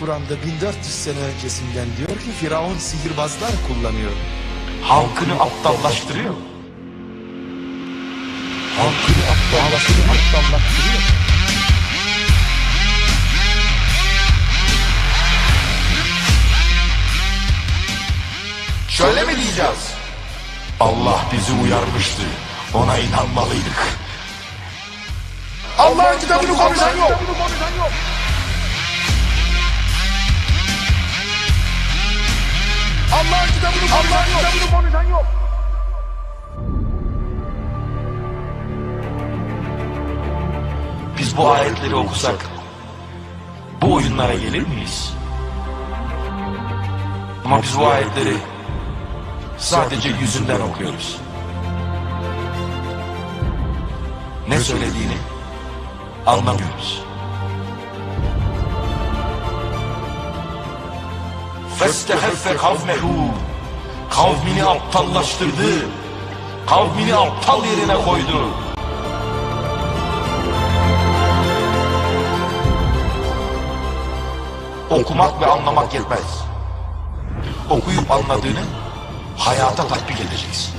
Kur'an'da 1400 sene öncesinden diyor ki Firavun sihirbazlar kullanıyor. Halkını aptallaştırıyor. Halkını aptallaştırıyor. aptallaştırıyor. Şöyle mi diyeceğiz? Allah bizi uyarmıştı. Ona inanmalıydık. Allah'ın kitabını konuşan yok. Allah'ın kitabını konuşan yok. Biz bu ayetleri okusak bu oyunlara gelir miyiz? Ama biz bu ayetleri sadece yüzünden okuyoruz. Ne söylediğini anlamıyoruz. Festeheffe kavmehu Kavmini aptallaştırdı. Kavmini aptal yerine koydu. Okumak ve anlamak yetmez. Okuyup anladığını hayata tatbik edeceksin.